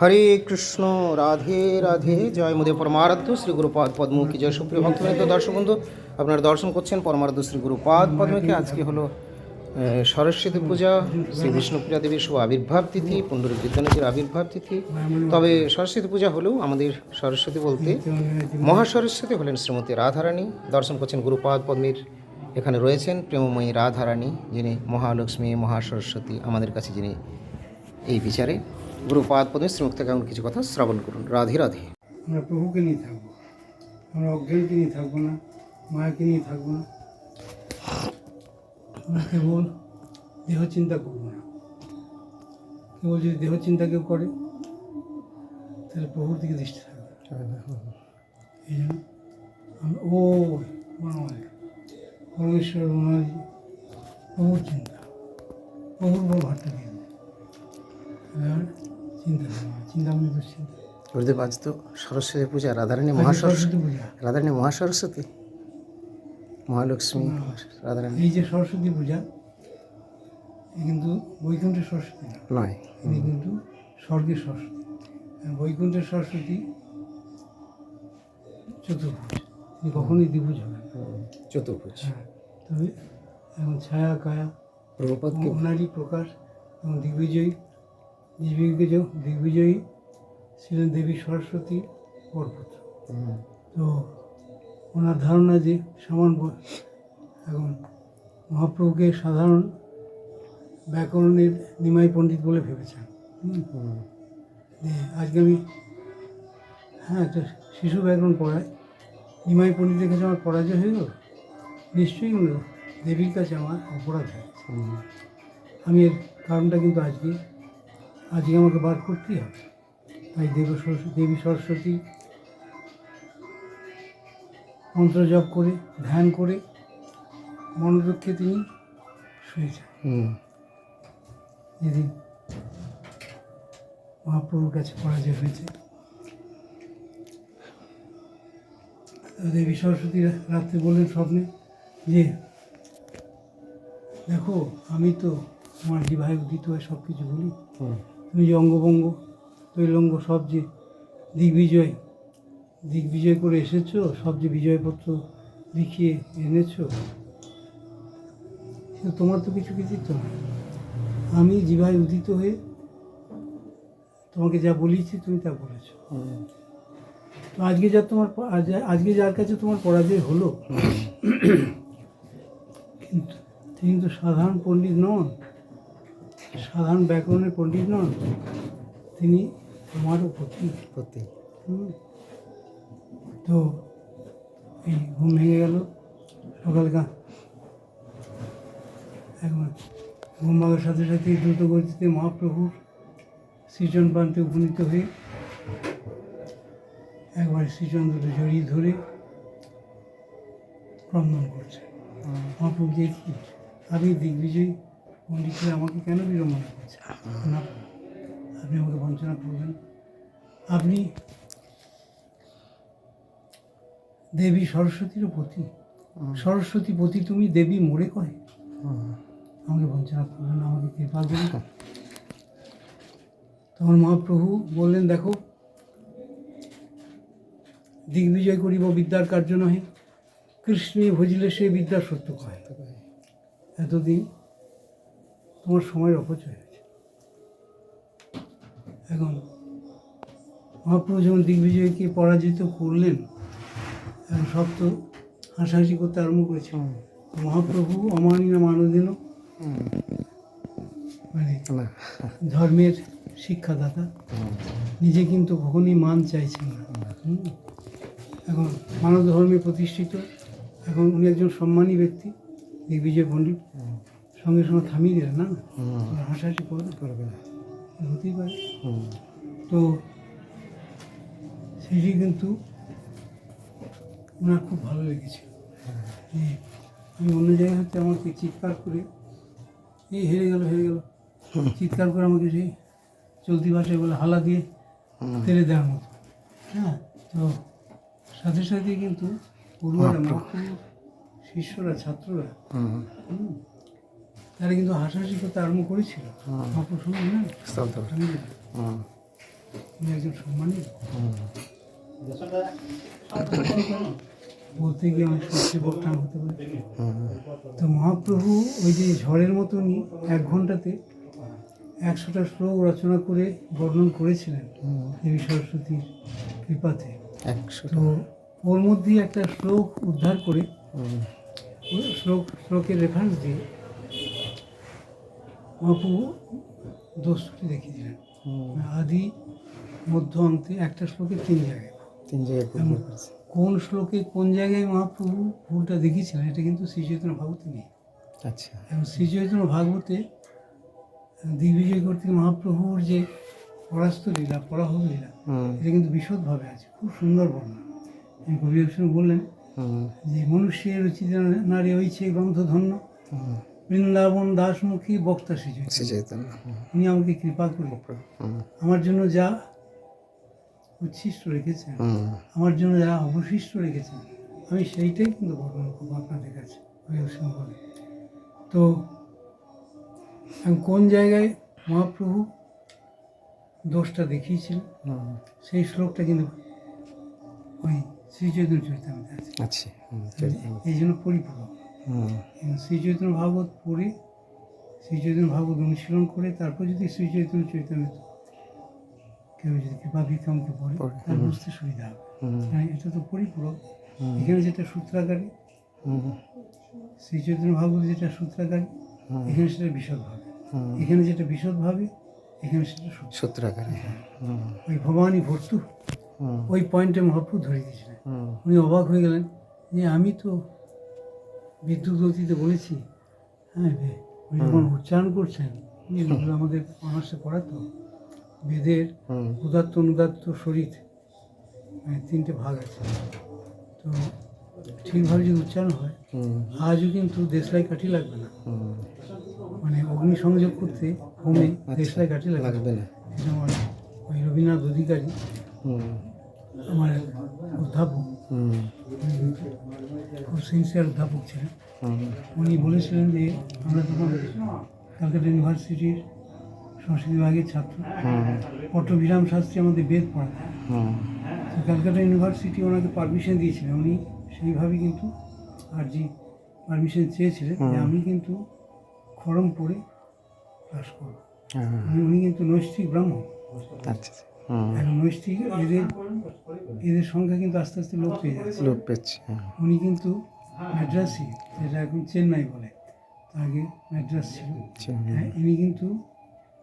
হরে কৃষ্ণ, রাধে রাধে। জয় মুদে পরমারাধ্য শ্রী গুরুপাদ পদ্ম কি জয়। সুপ্রিয় ভক্তবৃন্দ দর্শক বন্ধু, আপনারা দর্শন করছেন পরমারাধ্য শ্রী গুরুপাদ পদ্মকে। আজকে হলো সরস্বতী পূজা, শ্রী বিষ্ণুপ্রিয়া দেবীর শুভ আবির্ভাব তিথি পুণ্ডরিক বিদ্যানদীর আবির্ভাব তিথি। তবে সরস্বতী পূজা হলেও আমাদের সরস্বতী বলতে মহাসরস্বতী হলেন শ্রীমতী রাধারানী। দর্শন করছেন গুরুপাদ পদ্মীর, এখানে রয়েছেন প্রেমময়ী রাধারানী, যিনি মহালক্ষ্মী, মহাসরস্বতী, আমাদের কাছে যিনি এই বিচারে। গুরুপাদ পদে শ্রীমুখ থেকে এমন কিছু কথা শ্রবণ করুন। রাধে রাধে। আমরা প্রভুকে নিয়ে থাকব। আমরা অজ্ঞানকে নিয়ে থাকব না, মায়াকে নিয়ে থাকব না। আমরা কেবল দেহ চিন্তা করব না। কেবল যদি দেহ চিন্তা কেউ করে, তাহলে প্রভুর দিকে দৃষ্টি থাকবে। এই জন্য ও বনমালী পরমেশ্বর বনমালী প্রভুর চিন্তা, প্রভুর ভাটটা দেয় আর চিন্তা করব চিন্তা মানে দুশ্চিন্তা। গুরুদেব আজ তো সরস্বতী পূজা রাধারানী মহাসরস্বতী। রাধারানী মহাসরস্বতী? মহালক্ষ্মী রাধারানী। এই যে সরস্বতী পূজা এ কিন্তু বৈকুণ্ঠের সরস্বতী নয়। ইনি কিন্তু স্বর্গের সরস্বতী। বৈকুণ্ঠের সরস্বতী চতুর্ভুজ। তিনি কখনোই দ্বিভুজ হবেন না। চতুর্ভুজ। হ্যাঁ তবে এখন ছায়া কায়া প্রভুপাদকে ওনারই প্রকাশ এবং দিগ্বিজয়ী। দিগ্বিজয় দিগ্বিজয়ী ছিলেন দেবী সরস্বতী পরপুত্র হুম, তো ওনার ধারণা যে সমান এখন মহাপ্রভুকে সাধারণ ব্যাকরণের নিমাই পণ্ডিত বলে ভেবেছেন। আজকে আমি হ্যাঁ একটা শিশু ব্যাকরণ পড়াই। নিমাই পণ্ডিতের কাছে আমার পরাজয় হয়ে গেল? নিশ্চয়ই দেবীর কাছে আমার অপরাধ হয়েছে। আমি এর কারণটা কিন্তু আজকে আজকে আমাকে বার করতেই হবে। তাই দেব সরস্বতী দেবী সরস্বতী মন্ত্র জপ করে ধ্যান করে মনোরক্ষে তিনি শুয়ে হুম, যেদিন মহাপ্রভুর কাছে পরাজয় হয়েছে। দেবী সরস্বতী রাত্রে বললেন স্বপ্নে যে দেখো আমি তো আমার জিভায় উদিত হয়ে সব কিছু বলি তুমি যে অঙ্গভঙ্গ তৈলঙ্গ সব যে দিগ্বিজয় দিগ্বিজয় করে এসেছ, সব যে বিজয়পত্র লিখিয়ে এনেছো তোমার তো কিছু কৃতিত্ব না। আমি জিভায় উদিত হয়ে তোমাকে যা বলিয়েছি তুমি তা বলেছ। তো আজকে যা তোমার আজকে যার কাছে তোমার পরাজয় হলো, কিন্তু তিনি তো সাধারণ পণ্ডিত নন। সাধারণ ব্যাকরণের পণ্ডিত নন তিনি তোমারও প্রতি প্রতি হুম। তো এই ঘুম ভেঙে গেল সকালকা একবার ঘুম ভাঙার সাথে সাথে দ্রুত গতিতে মহাপ্রভুর সৃজন প্রান্তে উপনীত হয়ে একবার সৃজন দুটো জড়িয়ে ধরে ক্রন্দন করছে। মহাপ্রভু কি আমি দিগ্বিজয়ী পণ্ডিত আমাকে কেন বিড়ম্বনা না, আপনি আমাকে বঞ্চনা করবেন। আপনি দেবী সরস্বতীরও পতি। সরস্বতী পতি তুমি, দেবী মোড়ে কয়? আমাকে বঞ্চনা করবেন, আমাকে কৃপা করুন। তখন মহাপ্রভু বললেন, দেখো, দিগ্বিজয় করিব, বিদ্যার কার্য নহে। কৃষ্ণে ভজিলে সে বিদ্যার সত্য কয়। এতদিন তোমার সময়ের অপচয় হয়েছে। এখন মহাপ্রভু যখন দিগ্বিজয়কে পরাজিত করলেন এখন সব তো হাসাহাসি করতে আরম্ভ করেছে। মহাপ্রভু অমানিনা মানদিন মানে ধর্মের শিক্ষাদাতা। নিজে কিন্তু কখনই মান চাইছেন না। এখন মানব ধর্মে প্রতিষ্ঠিত এখন উনি একজন সম্মানী ব্যক্তি দিগ্বিজয় পণ্ডিত। সঙ্গে সঙ্গে থামিয়ে দিলেন না হাসাহাসি করবে করবে না। হতেই পারে। তো সেটি কিন্তু ওনার খুব ভালো লেগেছিল যে আমি অন্য জায়গায় হচ্ছে আমাকে চিৎকার করে এই হেরে গেল হেরে গেল। চিৎকার করে আমাকে সেই চলতি ভাষায় বলে হালা দিয়ে তেলে দেওয়ার মতো। হ্যাঁ তো সাথে সাথে কিন্তু পড়ুয়ারা মহাপ্রভুর শিষ্যরা ছাত্ররা তারা কিন্তু হাসাহাসি করতে আরম্ভ করেছিল। না। আমি উনি একজন সম্মানী। বলতে গিয়ে অনেক সত্যি বক্তা হতে পারে। তো মহাপ্রভু ওই যে ঝড়ের মতনই এক ঘন্টাতে একশোটা শ্লোক রচনা করে বর্ণন করেছিলেন দেবী সরস্বতীর কৃপাতে। তো ওর মধ্যেই একটা শ্লোক উদ্ধার করে শ্লোক শ্লোকের রেফারেন্স দিয়ে মহাপ্রভু দোষটি দেখিয়েছিলেন। আদি মধ্য অন্তে একটা শ্লোকে তিন জায়গায়। তিন জায়গায় কোন শ্লোকে কোন জায়গায় মহাপ্রভু ভুলটা দেখিয়েছিলেন এটা কিন্তু শ্রী চৈতন্য ভাগবতে নেই। আচ্ছা। এবং শ্রী চৈতন্য ভাগবতে দিগ্বিজয় কর্তৃক মহাপ্রভুর যে পরাস্ত লীলা পরাহ লীলা এটা কিন্তু বিশদভাবে আছে খুব সুন্দর বর্ণনা। কবি বললেন যে মনুষ্যের রচিত নারী হয়েছে গ্রন্থ ধন্য বৃন্দাবন দাসমুখী বক্তা শ্রী চৈতন্য। উনি আমাকে কৃপা করে আমার জন্য যা উচ্ছিষ্ট রেখেছেন আমার জন্য যা অবশিষ্ট রেখেছেন আমি সেইটাই কিন্তু বর্ণনা করব আপনাদের কাছে। তো কোন জায়গায় মহাপ্রভু দোষটা দেখিয়েছিলেন সেই শ্লোকটা কিন্তু ওই শ্রী চৈতন্য চরিতামিতে আছে। আচ্ছা চৈতন্য। এই জন্য পরিপূরক হুম, এবং শ্রী চৈতন্য ভাগবত পড়ে শ্রী চৈতন্য ভাগবত অনুশীলন করে তারপর যদি শ্রী চৈতন্য কেউ যদি কৃপা ভিক্ষামকে পড়ে। পড়ে, তার বুঝতে সুবিধা হবে। হ্যাঁ এটা তো পরিপূরক। এখানে যেটা সূত্রাকারী হুম, শ্রী চৈতন্য ভাগবত যেটা সূত্রাকারী এখানে সেটা বিশদভাবে। এখানে যেটা বিশদভাবে এখানে সেটা সূত্র সূত্রাকারে ওই ভবানী ভর্তু ওই পয়েন্টে মহাপ্রভু ধরে দিয়েছিলেন। উনি অবাক হয়ে গেলেন যে আমি তো বিদ্যুৎ গতিতে বলেছি হ্যাঁ যখন উচ্চারণ করছেন আমাদের অনার্সে পড়াতো। বেদের উদাত্ত অনুদাত্ত শরীর মানে তিনটে ভাগ আছে। তো ঠিকভাবে যদি উচ্চারণ হয় আজও কিন্তু দেশলাই কাঠি লাগবে না। মানে অগ্নি সংযোগ করতে হোমে আচ্ছা, দেশলাই কাঠি লাগবে না। লাগবে না। এটা আমার ওই রবীন্দ্রনাথ অধিকারী আমার অধ্যাপক। খুব সিনসিয়ার অধ্যাপক ছিলেন। উনি বলেছিলেন যে আমরা তখন কলকাতা ইউনিভার্সিটির সংস্কৃত বিভাগের ছাত্র। হুম, পট্টবিরাম শাস্ত্রী আমাদের বেদ পড়াতেন। তো ক্যালকাটা ইউনিভার্সিটি ওনাকে পারমিশন দিয়েছিলেন। উনি সেইভাবে কিন্তু আরজি পারমিশন চেয়েছিলেন যে আমি কিন্তু খরম পড়ে ক্লাস করব। হ্যাঁ, উনি কিন্তু নৈষ্ঠিক ব্রাহ্মণ। আচ্ছা এখন নৈষ্ঠিক এদের এদের সংখ্যা কিন্তু আস্তে আস্তে লোপ পেয়ে যাচ্ছে। লোক পেয়েছি হ্যাঁ, উনি কিন্তু ম্যাড্রাসি যেটা এখন চেন্নাই বলে আগে ম্যাড্রাস ছিল। হ্যাঁ ইনি কিন্তু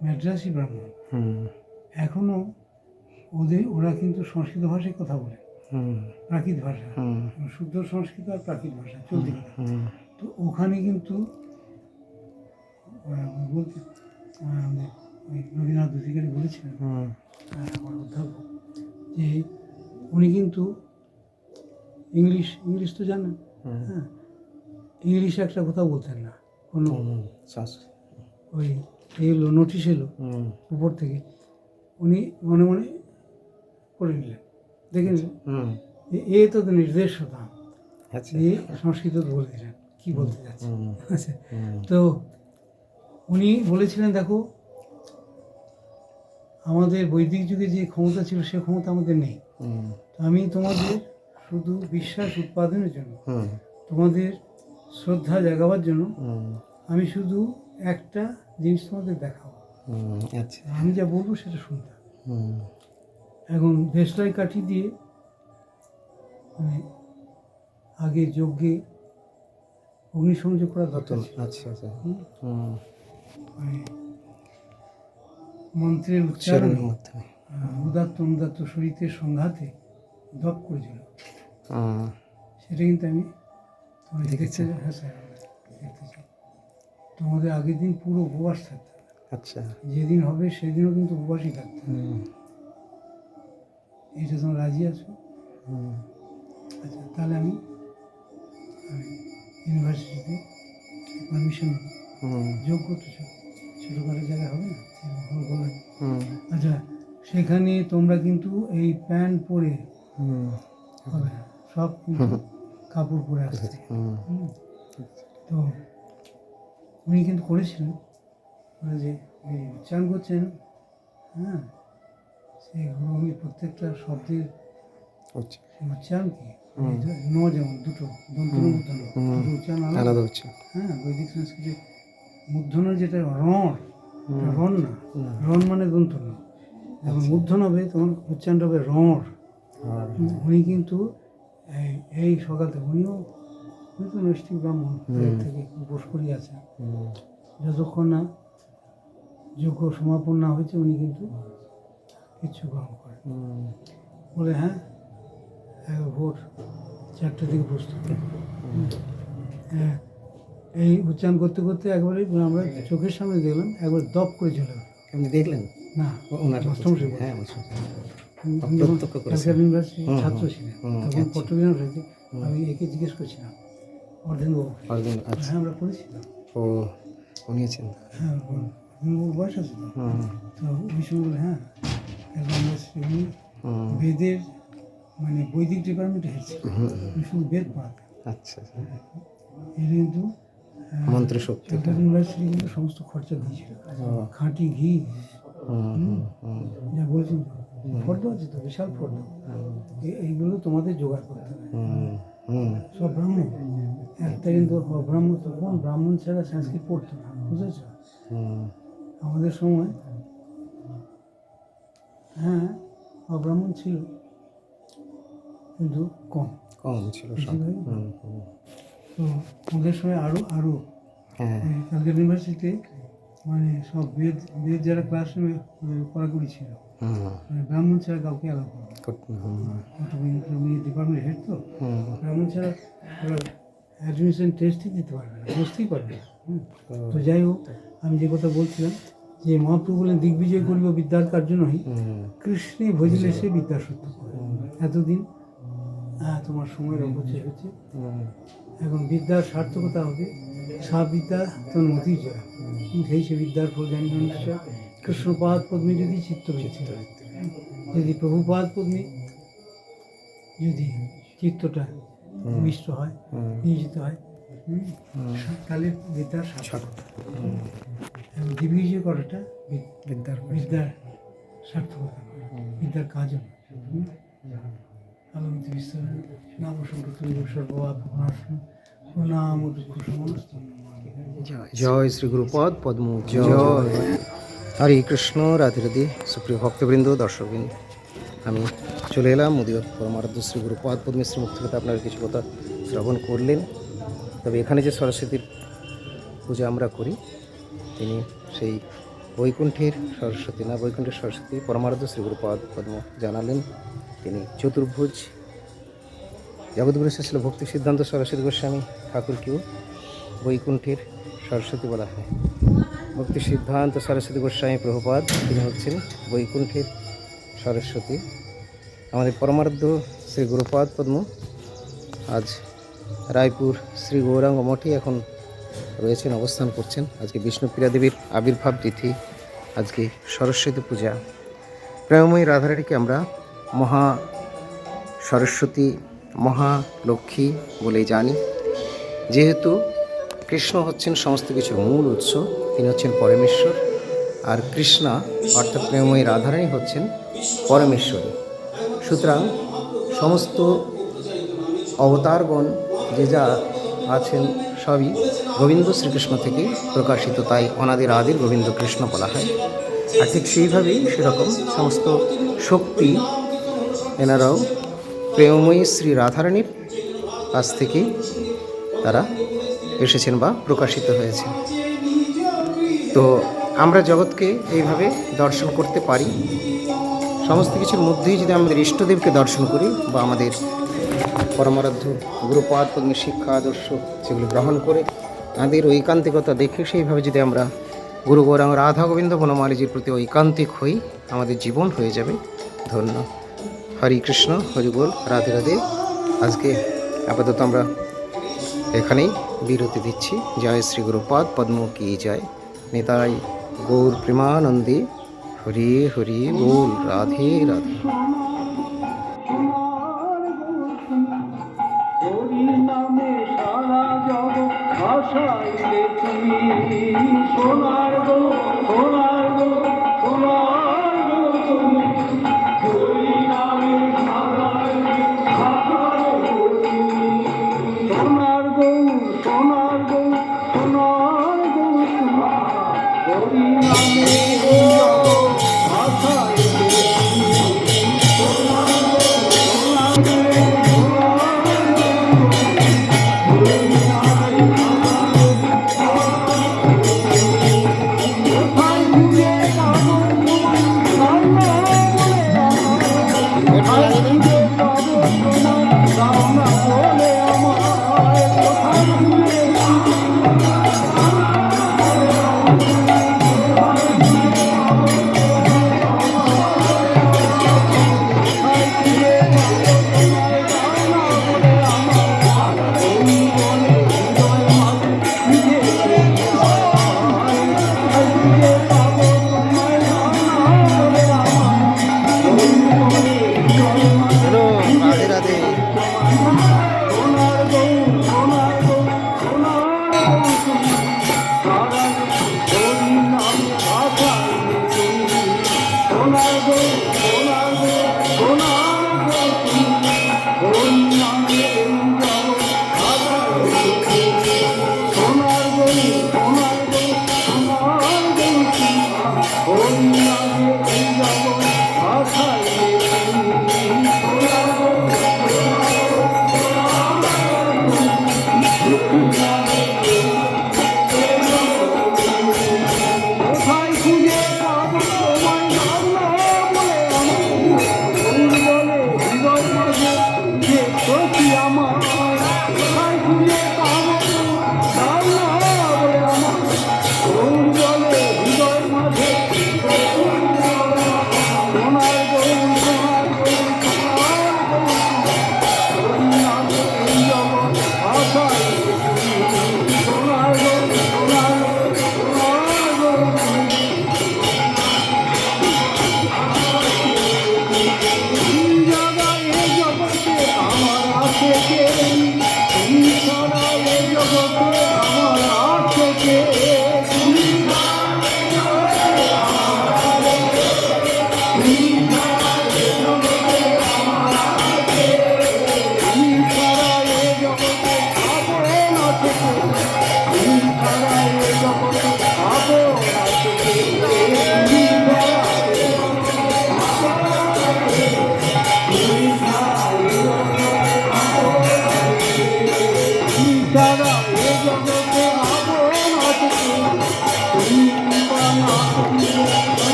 ম্যাড্রাসি ব্রাহ্মণ। হুম, এখনও ওদের ওরা কিন্তু সংস্কৃত ভাষায় কথা বলে। হুম, প্রাকৃত ভাষা। শুদ্ধ সংস্কৃত আর প্রাকৃত ভাষা চলতি কথা তো ওখানে কিন্তু বলতে রবীন্দ্রনাথ অধিকারী বলেছিলেন আমার অধ্যাপক যে উনি কিন্তু ইংলিশ ইংলিশ তো জানেন। হ্যাঁ। ইংলিশে একটা কথা বলতেন না কোনো ওই এলো নোটিশ এলো উপর থেকে। উনি মনে মনে করে নিলেন। দেখে নিলেন? এ তো নির্দেশ হতাম আচ্ছা, সংস্কৃত বলে দিলেন কী বলতে হুম, আচ্ছা। তো উনি বলেছিলেন দেখো আমাদের বৈদিক যুগে যে ক্ষমতা ছিল সে ক্ষমতা আমাদের নেই। আমি তোমাদের শুধু বিশ্বাস উৎপাদনের জন্য তোমাদের শ্রদ্ধা জাগাবার জন্য আমি শুধু একটা জিনিস তোমাদের দেখাবো। আচ্ছা, আমি যা বলব সেটা শুনতে হবে। হুম, এখন দেশলাই কাঠি দিয়ে মানে আগে যজ্ঞে অগ্নিসংযোগ করা দরকার আচ্ছা, আচ্ছা, মানে মন্ত্রের উচ্চারণে উচ্চারণের মাধ্যমে, উদাত্ত অনুদাত্ত শরীরের সংঘাতে দপ করেছিল। সেটা কিন্তু আমি দেখতে হ্যাঁ স্যার দেখতে তোমাদের আগের দিন পুরো উপবাস থাকতে আচ্ছা, যেদিন হবে সেদিনও কিন্তু উপবাসই থাকতে হবে। হুম, তোমার রাজি আছো? আচ্ছা তাহলে আমি ইউনিভার্সিটিতে পারমিশন হুম, যোগ্য তো জায়গায় হবে না? আচ্ছা সেখানে তোমরা কিন্তু এই প্যান্ট পরে হবে না। সব কাপড় পরে হুম। তো উনি কিন্তু করেছিলেন যে এই উচ্চারণ করছেন হ্যাঁ? সেই প্রত্যেকটা শব্দের উচ্চারণ কি? ন যেমন দুটো দন্ত উচ্চারণ আলাদা। হচ্ছে হ্যাঁ বৈদিক সংস্কৃতি মূর্ধন্য যেটা রণ রণ না। রণ মানে দন্ত ন। যখন মূর্ধন হবে তখন উচ্চারণটা হবে রঁড় উনি কিন্তু এই সকাল থেকে উনিও উনি তো নৈষ্ঠিক ব্রাহ্মণ থেকে উপোস করি আছে। যতক্ষণ না যোগ্য সমাপন না হয়েছে উনি কিন্তু কিচ্ছু গ্রহণ করেন হুম, বলে হ্যাঁ ভোর চারটে দিকে প্রস্তুত। হ্যাঁ, এই উচ্চারণ করতে করতে একবারে আমরা চোখের সামনে দেখলাম একবার দপ করে চলে গেল। আপনি দেখলেন? না ওনার বলছেন। হ্যাঁ ছাত্র ছিলেন তখন আচ্ছা। আমি একে জিজ্ঞেস করছিলাম আচ্ছা। হ্যাঁ আমরা পড়েছিলাম। ও হ্যাঁ বয়স আছে তো? হুম, ওই সময় বলে হ্যাঁ বেদের মানে বৈদিক ডিপার্টমেন্টে উনি শুধু বেদ আচ্ছা আচ্ছা। এর কিন্তু মন্ত্র শক্তি ইউনিভার্সিটি কিন্তু সমস্ত খরচা দিয়েছিল। খাঁটি ঘি। যা বলছেন। ফর্দ আছে তো? বিশাল ফর্দ। এইগুলো তোমাদের জোগাড় করতে হবে। সব ব্রাহ্মণ। একটা কিন্তু অব্রাহ্মণ তখন ব্রাহ্মণ ছাড়া সংস্কৃত পড়তো না বুঝেছ? আমাদের সময় হ্যাঁ অব্রাহ্মণ ছিল। কিন্তু কম। কম ছিল তো আমাদের সময় আরও আরও ক্যালকাটা ইউনিভার্সিটিতে মানে সব বেদ বেদ যারা ক্লাসরুমে কড়াকড়ি ছিল। মানে ব্রাহ্মণ ছাড়া কাউকে অ্যালাউ করবে ডিপার্টমেন্ট হেড তো ব্রাহ্মণ ছাড়া অ্যাডমিশন টেস্টই দিতে পারবে না বসতেই পারবে না। তো যাই হোক আমি যে কথা বলছিলাম যে মহাপ্রভু বলেন দিগ্বিজয় করিব বিদ্যার কার্য নয় কৃষ্ণে ভজিলে সে বিদ্যা সত্য। এতদিন তোমার সময়ের অপচয় হচ্ছে। এখন বিদ্যার সার্থকতা হবে সা বিদ্যা তোর মতি জয় সেই সে বিদ্যার ফল জানি নিশ্চয় কৃষ্ণপাদ পদ্মী যদি চিত্ত হয় যদি প্রভুপাদ পদ্মী যদি চিত্তটা মিষ্ট হয় নিয়োজিত হয়। তাহলে বিদ্যার সার্থক সার্থক। হুম, এবং দিগ্বিজয় করাটা বিদ্যার বিদ্যার সার্থকতা। বিদ্যার নয়। হুম? আলোকিত নাম সংকীর্তন সমস্ত জয় শ্রী গুরুপদ পদ্ম জয়। হরে কৃষ্ণ রাধে রাধে। সুপ্রিয় ভক্তবৃন্দ দর্শকবৃন্দ আমি চলে এলাম মোদী পরমারাধ্য শ্রী গুরুপদ পদ্মশ্রী মুখ থেকে। আপনারা কিছু কথা শ্রবণ করলেন। তবে এখানে যে সরস্বতীর পূজা আমরা করি তিনি সেই বৈকুণ্ঠের সরস্বতী না বৈকুণ্ঠের সরস্বতী পরমারাধ্য শ্রী গুরুপদ পদ্ম জানালেন। তিনি চতুর্ভুজ জগৎগুরু ছিল ভক্তি সিদ্ধান্ত সরস্বতী গোস্বামী ঠাকুরকেও বৈকুণ্ঠের সরস্বতী বলা হয়। ভক্তি সিদ্ধান্ত সরস্বতী গোস্বামী প্রভুপাদ, তিনি হচ্ছেন বৈকুণ্ঠের সরস্বতী। আমাদের পরমার্ধ শ্রী গুরুপাদ পদ্ম, আজ রায়পুর শ্রী গৌরাঙ্গ মঠে এখন রয়েছেন, অবস্থান করছেন। আজকে বিষ্ণুপ্রিয়া দেবীর আবির্ভাব তিথি, আজকে সরস্বতী পূজা। প্রেমময়ী রাধারানীকে আমরা মহা সরস্বতী মহালক্ষ্মী বলেই জানি। যেহেতু কৃষ্ণ হচ্ছেন সমস্ত কিছুর মূল উৎস, তিনি হচ্ছেন পরমেশ্বর, আর কৃষ্ণা অর্থাৎ প্রেমময়ী রাধারানী হচ্ছেন পরমেশ্বরী। সুতরাং সমস্ত অবতারগণ, যে যা আছেন সবই গোবিন্দ শ্রীকৃষ্ণ থেকে প্রকাশিত, তাই অনাদির আদির গোবিন্দ কৃষ্ণ বলা হয়। আর ঠিক সেইভাবেই সেরকম সমস্ত শক্তি এনারাও প্রেমময়ী শ্রী রাধারানীর কাছ থেকেই তারা এসেছেন বা প্রকাশিত হয়েছে। তো আমরা জগৎকে এইভাবে দর্শন করতে পারি। সমস্ত কিছুর মধ্যেই যদি আমাদের ইষ্টদেবকে দর্শন করি বা আমাদের পরমারাধ্য, গুরুপাদ শিক্ষা, আদর্শ সেগুলো গ্রহণ করে তাদের ঐকান্তিকতা দেখে সেইভাবে যদি আমরা গুরু গৌরাঙ্গ রাধা গোবিন্দ বনমালীজির প্রতি ঐকান্তিক হই, আমাদের জীবন হয়ে যাবে। ধন্য। হরে কৃষ্ণ, হরি বল, রাধে রাধে। আজকে আপাতত আমরা এখানেই বিরতি দিচ্ছি। জয় শ্রী গুরুপাদ, পদ্ম কি জয়। নিতাই গৌর প্রেমানন্দে হরি হরি বল, রাধে রাধে। সোনার